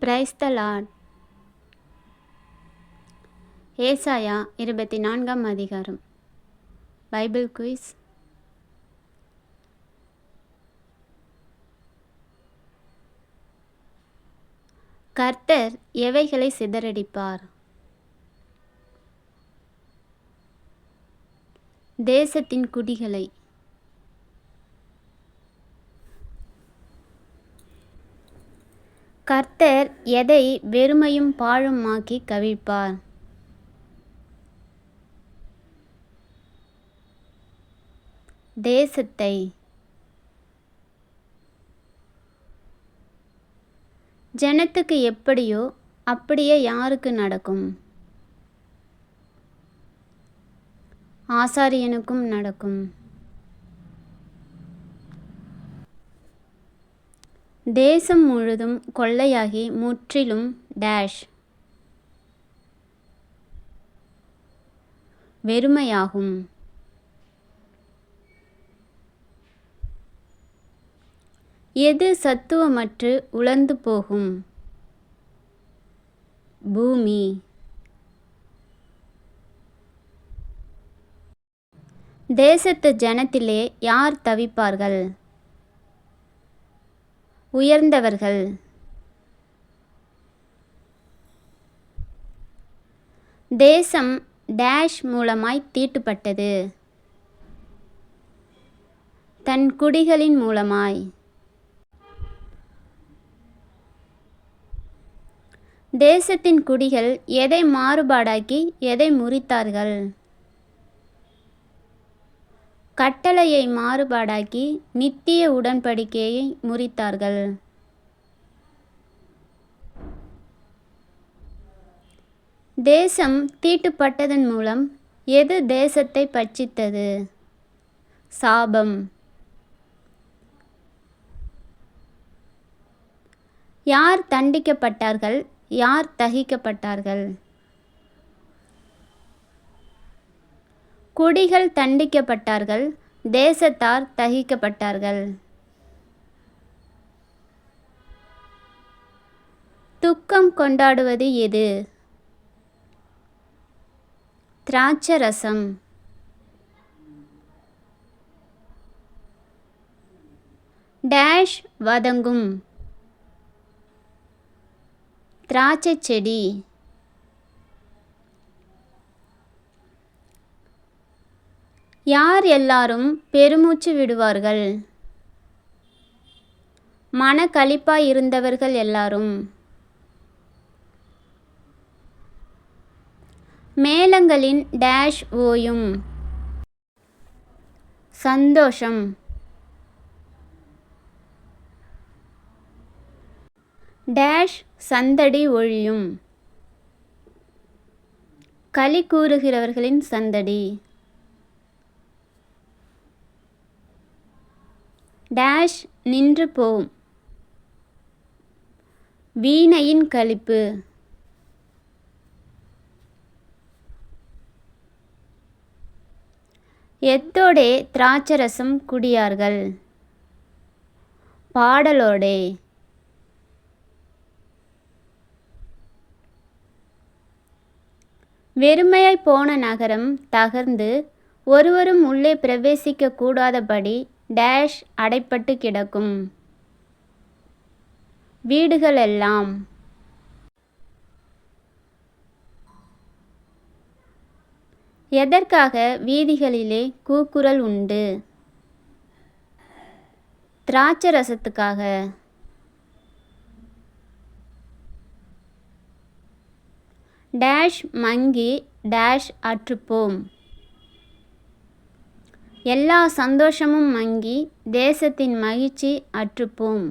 Praise the Lord. ஏசாயா இருபத்தி நான்காம் அதிகாரம். Bible quiz. கர்த்தர் எவைகளை சிதறடிப்பார்? தேசத்தின் குடிகளை. கர்த்தர் எதை வெறுமையும் பாழும் ஆக்கி கவிழ்ப்பார். தேசத்தை. ஜனத்துக்கு எப்படியோ அப்படியே யாருக்கு நடக்கும்? ஆசாரியனுக்கும் நடக்கும். தேசம் முழுதும் கொள்ளையாகி முற்றிலும் டேஷ். வெறுமையாகும். எது சத்துவமற்று உலர்ந்து போகும்? பூமி. தேசத்து ஜனத்திலே யார் தவிப்பார்கள்? உயர்ந்தவர்கள். தேசம் டேஷ் மூலமாய் தீட்டுப்பட்டது. தன் குடிகளின் மூலமாய். தேசத்தின் குடிகள் எதை மாறுபாடாக்கி எதை முறித்தார்கள்? கட்டளையை மாறுபாடாக்கி நித்திய உடன்படிக்கையை முறித்தார்கள். தேசம் தீட்டுப்பட்டதன் மூலம் எது தேசத்தை பட்சித்தது? சாபம். யார் தண்டிக்கப்பட்டார்கள்? யார் தகிக்கப்பட்டார்கள்? குடிகள் தண்டிக்கப்பட்டார்கள் தேசத்தார் தகிக்கப்பட்டார்கள். துக்கம் கொண்டாடுவது எது? திராட்சரசம். டேஷ் வதங்கும். திராட்சை செடி. யார் எல்லாரும் பெருமூச்சு விடுவார்கள்? மனக்களிப்பாய் இருந்தவர்கள் எல்லாரும். மேளங்களின் டேஷ் ஓயும். சந்தோஷம். டேஷ் சந்தடி ஒழியும். களி கூறுகிறவர்களின் சந்தடி. டேஷ் நின்று போம். வீணையின் கழிப்பு. எத்தோடே திராட்சரசம் குடியார்கள். பாடலோடே. வெறுமையாய் போன நகரம் தகர்ந்து ஒருவரும் உள்ளே பிரவேசிக்க கூடாதபடி டேஷ் அடைப்பட்டு கிடக்கும். வீடுகளெல்லாம் எதற்காக வீதிகளிலே கூக்குரல் உண்டு? திராட்சரசத்துக்காக. டேஷ் மங்கி டேஷ் அற்றுப்போம். எல்லா சந்தோஷமும் மங்கி தேசத்தின் மகிழ்ச்சி அற்றுப்போம்.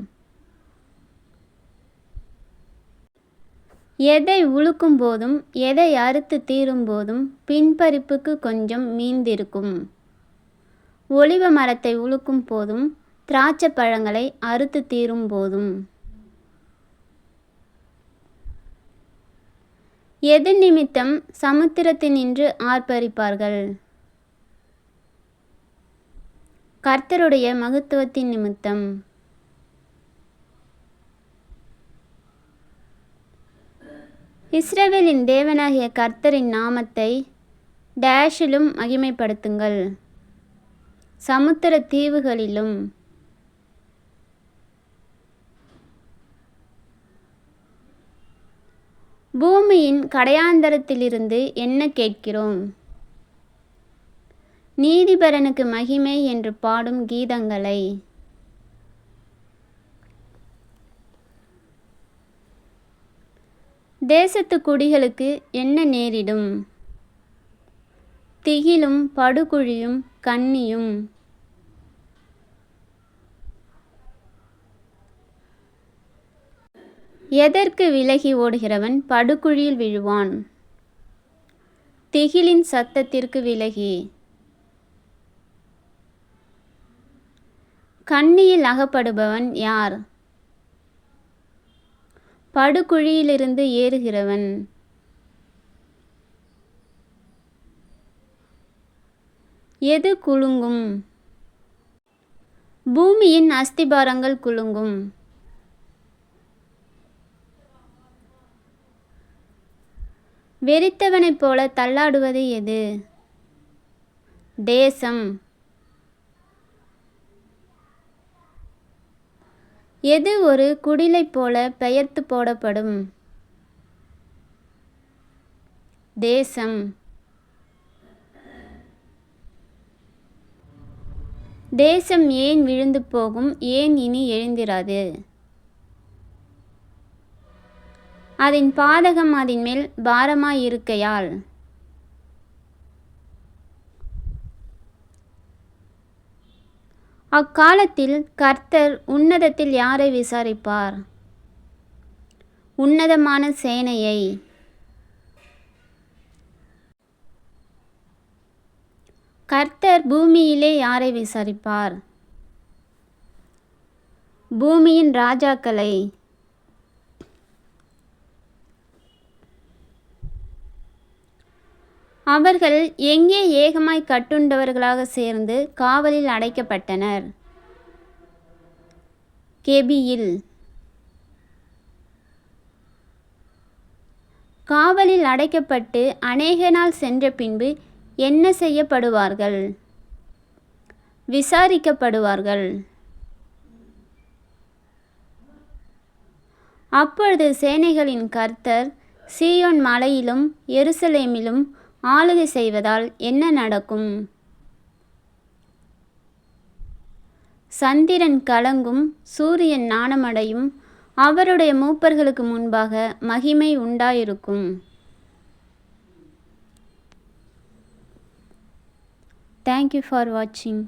எதை உழுக்கும் போதும் எதை அறுத்து தீரும் போதும் பின்பறிப்புக்கு கொஞ்சம் மீந்திருக்கும். ஒளிவ மரத்தை உழுக்கும் போதும் திராட்சை பழங்களை அறுத்து தீரும் போதும். எது நிமித்தம் சமுத்திரத்தினின்று ஆர்ப்பரிப்பார்கள்? கர்த்தருடைய மகத்துவத்தின் நிமித்தம். இஸ்ரவேலின் தேவனாகிய கர்த்தரின் நாமத்தை டேஷிலும் மகிமைப்படுத்துங்கள். சமுத்திர தீவுகளிலும். பூமியின் கடையாந்தரத்திலிருந்து என்ன கேட்கிறோம்? நீதிபரனுக்கு மகிமை என்று பாடும் கீதங்களை. தேசத்து குடிகளுக்கு என்ன நேரிடும்? திகிலும் படுகுழியும் கண்ணியும். எதற்கு விலகி ஓடுகிறவன் படுகுழியில் விழுவான்? திகிலின் சத்தத்திற்கு விலகி. கண்ணியில் அகப்படுபவன் யார்? படுகுழியிலிருந்து ஏறுகிறவன். எது குலுங்கும்? பூமியின் அஸ்திபாரங்கள் குலுங்கும். வெறித்தவனைப் போல தள்ளாடுவது எது? தேசம். எது ஒரு குடிலைப் போல பெயர்த்து போடப்படும்? தேசம். தேசம் ஏன் விழுந்து போகும்? ஏன் இனி எழுந்திராது? அதன் பாதகம் அதன் மேல் பாரமாயிருக்கையால் அக்காலத்தில் கர்த்தர் உன்னதத்தில் யாரை விசாரிப்பார்? உன்னதமான சேனையை. கர்த்தர் பூமியிலே யாரை விசாரிப்பார்? பூமியின் ராஜாக்களை. அவர்கள் எங்கே ஏகமாய் கட்டுண்டவர்களாக சேர்ந்து காவலில் அடைக்கப்பட்டனர். கெபியில். காவலில் அடைக்கப்பட்டு அநேக நாள் சென்ற பின்பு என்ன செய்யப்படுவார்கள்? விசாரிக்கப்படுவார்கள். அப்பொழுது சேனைகளின் கர்த்தர் சீயோன் மலையிலும் எருசலேமிலும் ஆளுகை செய்வதால் என்ன நடக்கும்? சந்திரன் கலங்கும் சூரியன் நாணமடையும் அவருடைய மூப்பர்களுக்கு முன்பாக மகிமை உண்டாயிருக்கும். தேங்க்யூ ஃபார் வாட்சிங்